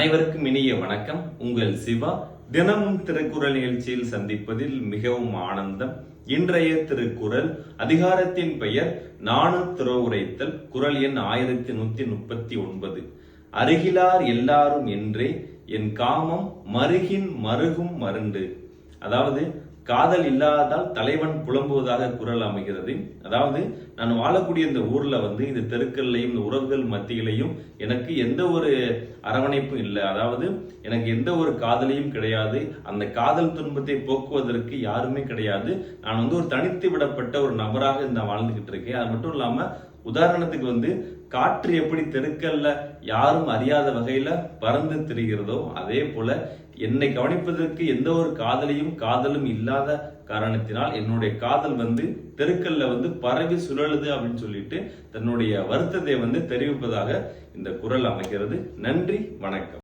அனைவருக்கும் இனிய வணக்கம். உங்கள் சிவா. தினமும் திருக்குறள் நிகழ்ச்சியில் சந்திப்பதில் மிகவும் ஆனந்தம். இன்றைய திருக்குறள் அதிகாரத்தின் பெயர் நாணு துறவுரைத்தல் குறள் எண் ஆயிரத்தி நூத்தி முப்பத்தி ஒன்பது. அருகிலார் எல்லாரும் என்றே என் காமம் மருகின் மருகும் மருண்டு. அதாவது காதல் இல்லாதால் தலைவன் புலம்புவதாக குரல் அமைகிறது. அதாவது நான் வாழக்கூடிய இந்த ஊர்ல வந்து இந்த தெருக்கள்லையும் இந்த உறவுகள் மத்தியிலையும் எனக்கு எந்த ஒரு அரவணைப்பும் இல்லை. அதாவது எனக்கு எந்த ஒரு காதலையும் கிடையாது. அந்த காதல் துன்பத்தை போக்குவதற்கு யாருமே கிடையாது. நான் வந்து ஒரு தனித்து விடப்பட்ட ஒரு நபராக இந்த வாழ்ந்துகிட்டு இருக்கேன். அது மட்டும் இல்லாம உதாரணத்துக்கு வந்து காற்று எப்படி தெருக்கல்ல யாரும் அறியாத வகையில பறந்து திரிகிறதோ அதே போல என்னை கவனிப்பதற்கு எந்த ஒரு காதலியும் காதலும் இல்லாத காரணத்தினால் என்னுடைய காதல் வந்து தெருக்கல்ல வந்து பரவி சுழலுது அப்படின்னு சொல்லிட்டு தன்னுடைய வருத்தத்தை வந்து தெரிவிப்பதாக இந்த குரல் அமைகிறது நன்றி வணக்கம்.